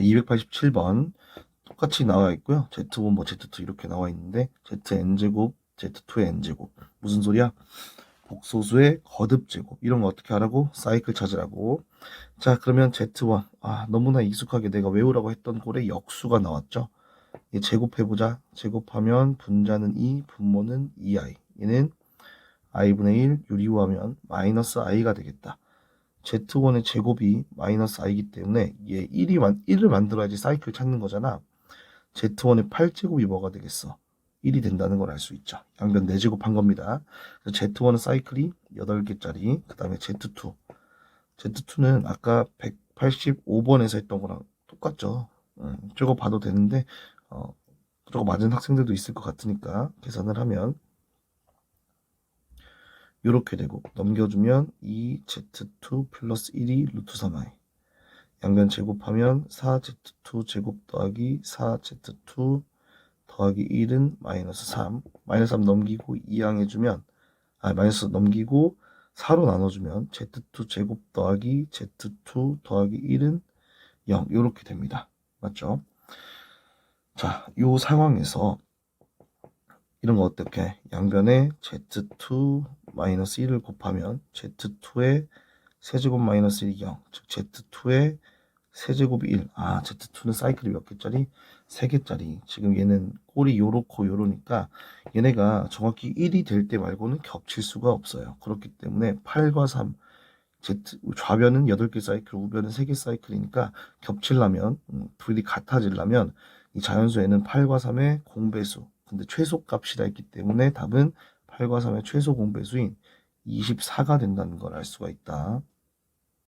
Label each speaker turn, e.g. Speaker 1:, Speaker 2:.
Speaker 1: 자, 287번 똑같이 나와 있고요. Z1, 뭐 Z2 이렇게 나와 있는데 ZN제곱, Z2의 N제곱. 무슨 소리야? 복소수의 거듭 제곱. 이런 거 어떻게 하라고? 사이클 찾으라고. 자 그러면 Z1 아 너무나 익숙하게 내가 외우라고 했던 꼴에 역수가 나왔죠? 얘 제곱해보자. 제곱하면 분자는 2 분모는 2i 얘는 i분의 1 유리화하면 마이너스 i가 되겠다 Z1의 제곱이 마이너스 i이기 때문에 얘 1이 만, 1을 만들어야지 사이클 찾는 거잖아 Z1의 8제곱이 뭐가 되겠어 1이 된다는 걸 알 수 있죠. 양변 4제곱 한 겁니다. 그래서 Z1은 사이클이 8개짜리, 그 다음에 Z2. Z2는 아까 185번에서 했던 거랑 똑같죠. 음, 저거 봐도 되는데, 어, 저거 맞은 학생들도 있을 것 같으니까 계산을 하면 이렇게 되고 넘겨주면 2Z2 플러스 1이 루트 3i 양변 제곱하면 4Z2 제곱 더하기 4Z2 더하기 1은 마이너스 3 마이너스 3 넘기고 2항 해주면 아 마이너스 넘기고 4로 나눠주면 z2 제곱 더하기 z2 더하기 1은 0 이렇게 됩니다. 맞죠? 자요 상황에서 이런 거 어떻게? 양변에 z2 마이너스 1을 곱하면 z2의 세제곱 마이너스 1이 0즉 z2의 세제곱이 1. 아, Z2는 사이클이 몇 개짜리? 3개짜리. 지금 얘는 꼴이 요렇고 요러니까 얘네가 정확히 1이 될 때 말고는 겹칠 수가 없어요. 그렇기 때문에 8과 3, Z, 좌변은 8개 사이클, 우변은 3개 사이클이니까 겹치려면, 음, 둘이 같아지려면 이 자연수에는 8과 3의 공배수, 근데 최소값이라 했기 때문에 답은 8과 3의 최소 공배수인 24가 된다는 걸 알 수가 있다.